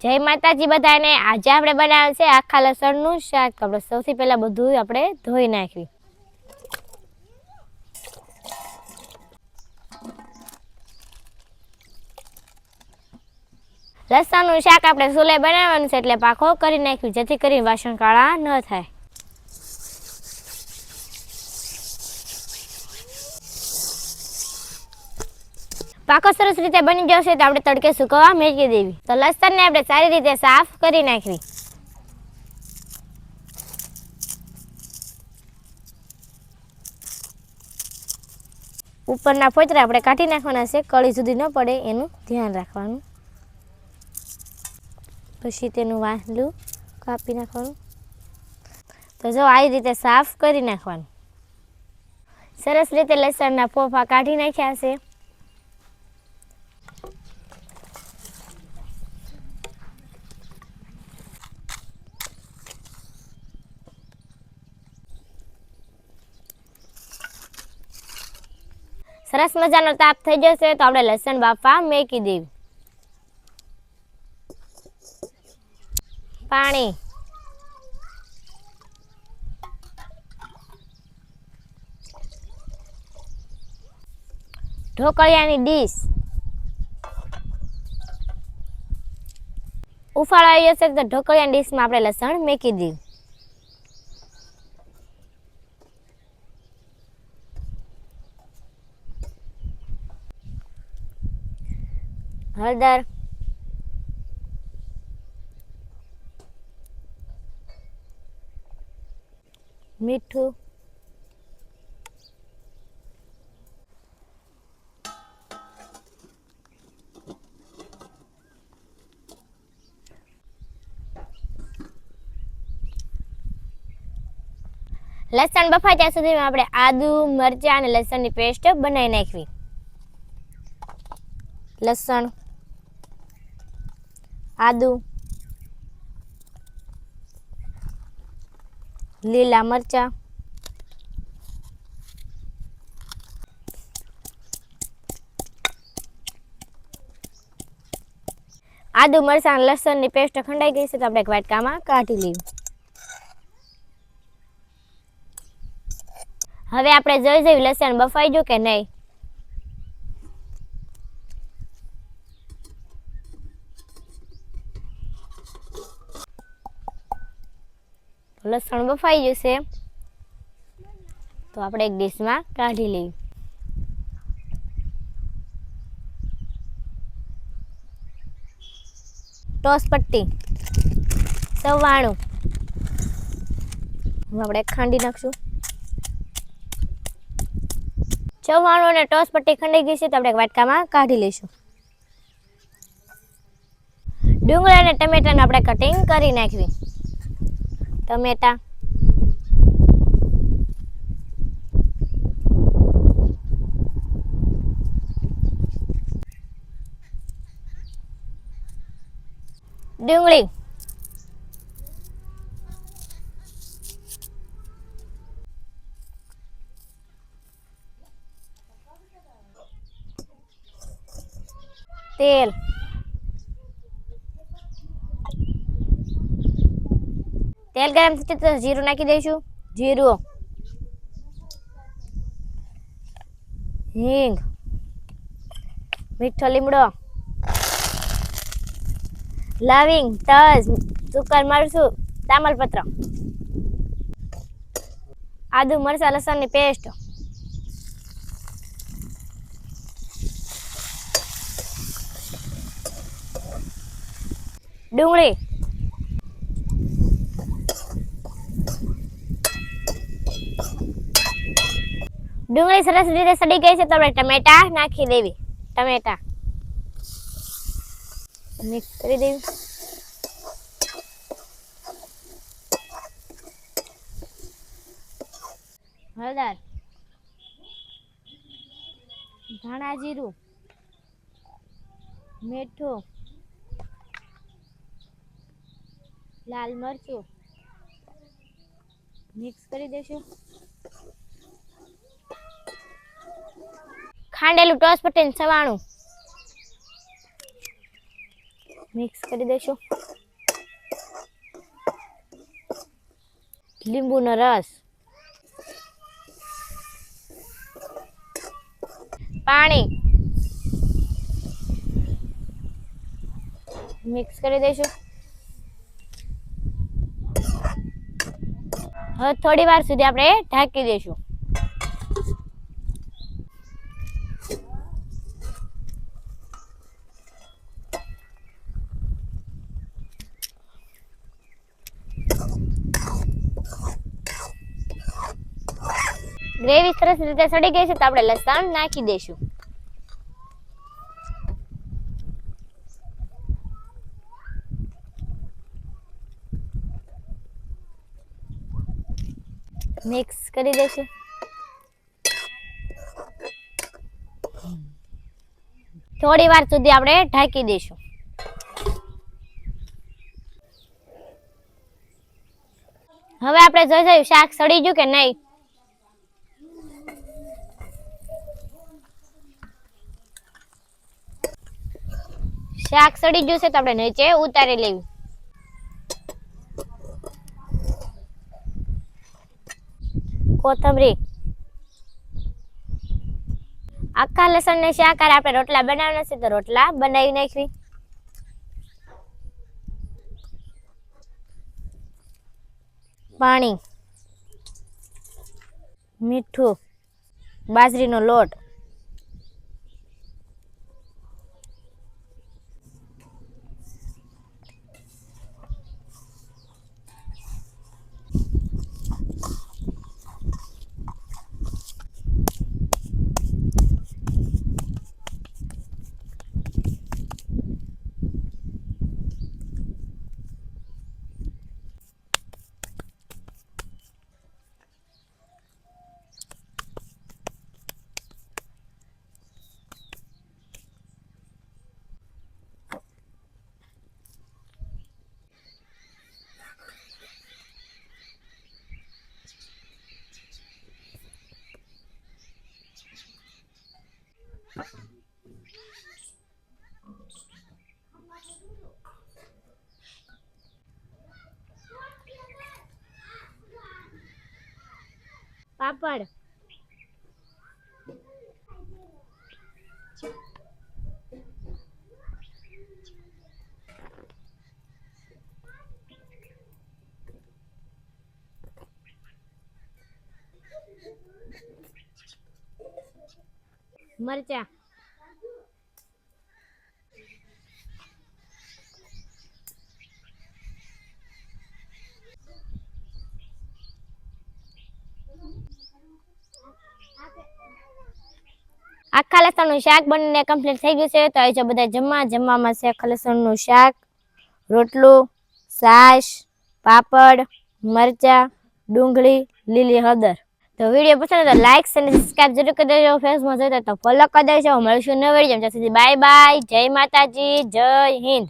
જય માતાજી બધાને. આજે આપણે બનાવે છે આખા લસણનું શાક. તો આપણે સૌથી પહેલાં બધું આપણે ધોઈ નાખવી. લસણનું શાક આપણે સુલે બનાવવાનું છે એટલે પાખો કરી નાખ્યું જેથી કરીને વાસણ કાળા ન થાય. પાકો સરસ રીતે બની જશે તો આપણે તડકે સુકવવા મેળવી દેવી. તો લસણને આપણે સારી રીતે સાફ કરી નાખવી. ઉપરના ફોતરા આપણે કાઢી નાખવાના છે, કળી સુધી ન પડે એનું ધ્યાન રાખવાનું. પછી તેનું વાંસલું કાપી નાખવાનું. તો જો આવી રીતે સાફ કરી નાખવાનું. સરસ રીતે લસણના ફોફા કાઢી નાખ્યા છે. સરસ મજાનો તાપ થઈ જશે તો આપણે લસણ બાફવા મેકી દેવી. પાણી. ઢોકળિયાની ડીશ. ઉફાળો આવી જશે તો ઢોકળિયાની ડીશમાં આપણે લસણ મેકી દઈએ હળદર. મીઠું. લસણ બફાય ત્યાં સુધીમાં આપણે આદુ, મરચાં અને લસણની પેસ્ટ બનાવી નાખવી. લસણ. આદુ, લીલા મરચા, આદુ, મરચાં, લસણની પેસ્ટ ખંડાઈ ગઈ છે તો આપણે એક વાટકામાં કાઢી લઈએ. હવે આપણે જોઈ જોઈ લસણ બફાઈ ગયું કે નહીં? લસણ બફાઈ જશે. તો આપણે એક ડીશમાં કાઢી લઈએ. ટોસ પટ્ટી. સવાણું. આપણે ખાંડી નાખશું. ચવાણું અને ટોસ પટ્ટી ખંડાઈ ગઈ છે તો આપણે વાટકામાં કાઢી લઈશું. ડુંગળા અને ટમેટાને આપણે કટિંગ કરી નાખવી. ટમેટા ડુંગળી તેલ તેલ ગરમ થશે તો જીરું નાખી દઈશું. જીરું. હિંગ. મીઠો લીમડો. લવિંગ, તજ, સુકર, મરચું, તામલપત્ર. આદુ, મરચા, લસણની પેસ્ટ. ડુંગળી. ડુંગળી સરસ રીતે સડી ગઈ છે, તો આપણે ટમેટા નાખી દેવી. ટમેટા. મિક્સ કરી દેવી. હળદર. ધાણા જીરું. મીઠું. લાલ મરચું. મિક્સ કરી દેશું. ખાંડેલું ટોસ પટેલ સવાણું. મિક્સ કરી દઈશું લીંબુનો રસ. પાણી. મિક્સ કરી દઈશું હવે થોડી વાર સુધી આપણે ઢાંકી દઈશું ગ્રેવી સરસ રીતે સડી ગઈ છે તો આપણે લસણ નાખી દઈશું. મિક્સ કરી દઈશું. થોડી વાર સુધી આપણે ઢાંકી દઈશું. હવે આપણે જોઈ જોયું શાક સડી ગયું કે નહીં? શાક સડી ગયું છે તો આપણે નીચે ઉતારી લેવી. કોથમરી. આખા લસણ ને શાક આપણે રોટલા બનાવવાના છે તો રોટલા બનાવી નાખવી. પાણી. મીઠું. બાજરીનો લોટ. પાપડ. મરચા. આખા લસણનું શાક બનીને કમ્પ્લીટ થઈ ગયું છે, તો આવી બધા જમવા, જમવામાં છે આખા લસણનું શાક, રોટલું, છાશ, પાપડ, મરચા, ડુંગળી, લીલી હળદર. તો વીડિયો પસંદ તો લાઇક અને સબસ્ક્રાઇબ જરૂર કરી દેજો. ફેસબુક જોઈતા તો ફોલો કરી દેજો. મળીશું નવી વીડિયો ત્યાં સુધી બાય બાય જય માતાજી. જય હિન્દ.